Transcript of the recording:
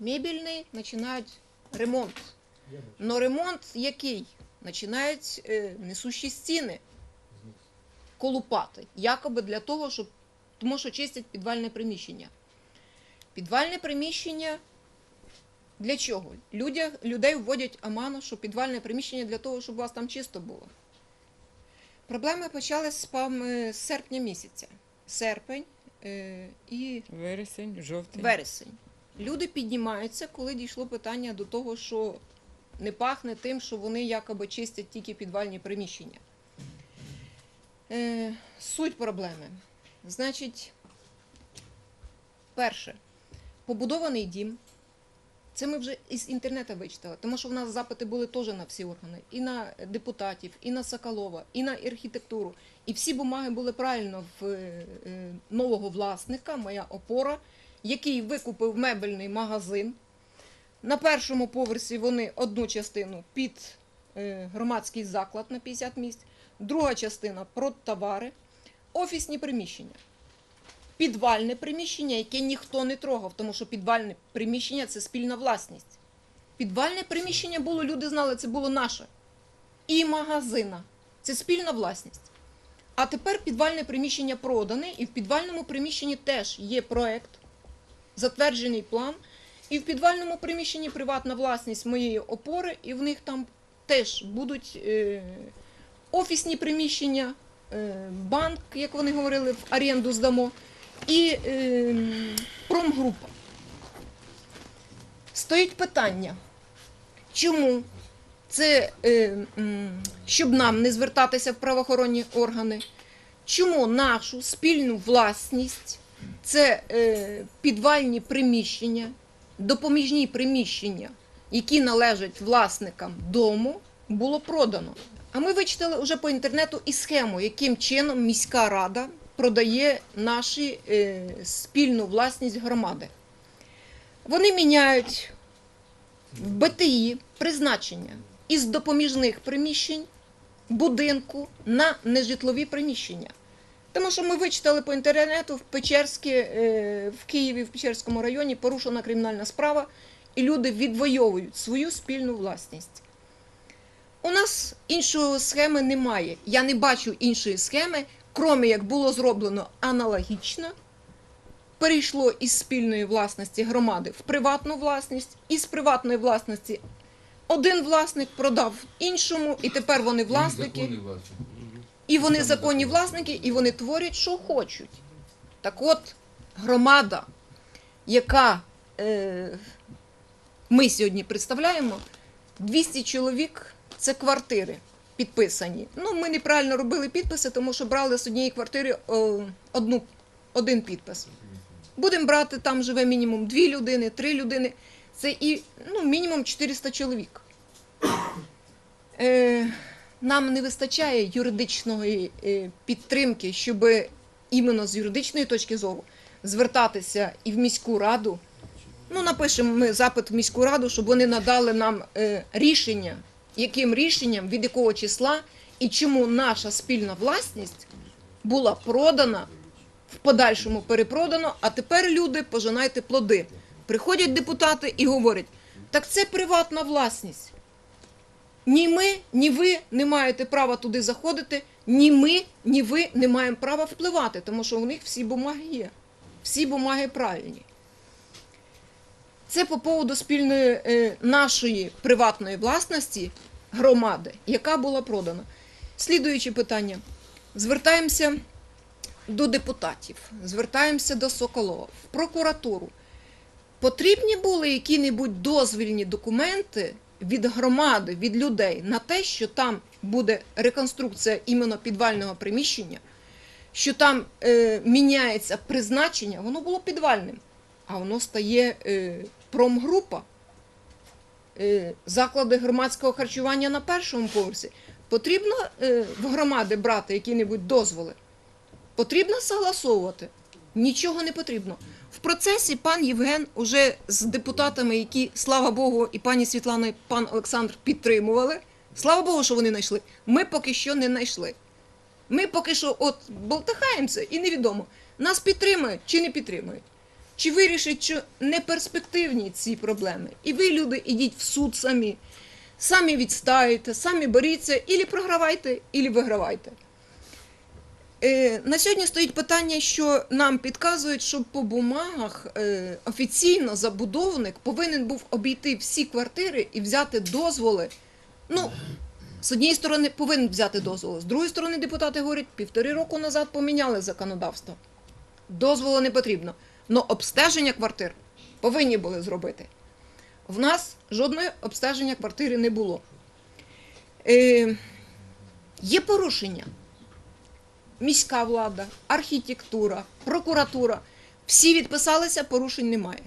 мебельний починають ремонт. Но ремонт який? Починають е, несущі стіни колупати, якоби для того, щоб тому що чистять підвальне приміщення. Підвальне приміщення для чого? Людя, людей вводять оману, що підвальне приміщення для того, щоб у вас там чисто було. Проблеми почалися з з серпня місяця. Серпень е, і Вересень, жовтень. вересень. Люди піднімаються, коли дійшло питання до того, що не пахне тим, що вони якоби чистять тільки підвальні приміщення. Е, суть проблеми. Значить, перше, побудований дім. Це ми вже із інтернету вичитали, тому що в нас запити були теж на всі органи, і на депутатів, і на Соколова, і на архітектуру. І всі бумаги були правильно в е, е, нового власника, моя опора, який викупив мебельний магазин. На першому поверсі вони одну частину під е, громадський заклад на 50 місць, друга частина продтовари, офісні приміщення. Підвальне приміщення, яке ніхто не трогав, тому що підвальне приміщення це спільна власність. Підвальне приміщення було, люди знали, це було наше. І магазина. Це спільна власність. А тепер підвальне приміщення продане, і в підвальному приміщенні теж є проект, затверджений план. І в підвальному приміщенні приватна власність моєї опори, і в них там теж будуть е, офісні приміщення, е, банк, як вони говорили, в оренду здамо, і е, промгрупа. Стоїть питання, чому це, щоб нам не звертатися в правоохоронні органи, чому нашу спільну власність, це е, підвальні приміщення, допоміжні приміщення, які належать власникам дому, було продано. А ми вичитали вже по інтернету і схему, яким чином міська рада продає наші е, спільну власність громади. Вони міняють в БТІ призначення із допоміжних приміщень будинку на нежитлові приміщення. Тому що ми вичитали по інтернету в Печерській, е, в Києві, в Печерському районі порушена кримінальна справа, і люди відвоюють свою спільну власність. У нас іншої схеми немає. Я не бачу іншої схеми, крім як було зроблено аналогічно. Перейшло із спільної власності громади в приватну власність, із приватної власності один власник продав іншому, і тепер вони власники. І вони законні власники, і вони творять, що хочуть. Так от, громада, яка е, ми сьогодні представляємо, 200 чоловік це квартири підписані. Ну, ми неправильно робили підписи, тому що брали з однієї квартири о, одну, один підпис. Будемо брати, там живе мінімум дві людини, три людини. Це і ну, мінімум 400 чоловік. Е, нам не вистачає юридичної е, підтримки, щоб іменно з юридичної точки зору звертатися і в міську раду. Ну, напишемо ми запит в міську раду, щоб вони надали нам е, рішення, яким рішенням, від якого числа і чому наша спільна власність була продана, в подальшому перепродано, а тепер люди пожинайте плоди. Приходять депутати і говорять, так це приватна власність. Ні ми, ні ви не маєте права туди заходити, ні ми, ні ви не маємо права впливати, тому що у них всі бумаги є. Всі бумаги правильні. Це по поводу спільної е, нашої приватної власності громади, яка була продана. Слідуюче питання. Звертаємося до депутатів, звертаємося до Соколова, в прокуратуру. Потрібні були які-небудь дозвільні документи від громади, від людей на те, що там буде реконструкція іменно підвального приміщення, що там е, міняється призначення, воно було підвальним, а воно стає е, промгрупа, е, заклади громадського харчування на першому поверсі. Потрібно е, в громади брати які-небудь дозволи. Потрібно согласовувати. Нічого не потрібно. В процесі пан Євген уже з депутатами, які, слава Богу, і пані Світлана, і пан Олександр підтримували. Слава Богу, що вони знайшли. Ми поки що не знайшли. Ми поки що от болтахаємося і невідомо, нас підтримують чи не підтримують. чи вирішить, що неперспективні ці проблеми. І ви, люди, ідіть в суд самі, самі відстаєте, самі боріться, ілі програвайте, ілі вигравайте. Е, на сьогодні стоїть питання, що нам підказують, що по бумагах е, офіційно забудовник повинен був обійти всі квартири і взяти дозволи. Ну, з однієї сторони, повинен взяти дозволи, з другої сторони, депутати говорять, півтори року назад поміняли законодавство. Дозволу не потрібно. Но обстеження квартир повинні були зробити. В нас жодного обстеження квартири не було. Е, є порушення. Міська влада, архітектура, прокуратура. Всі відписалися, порушень немає.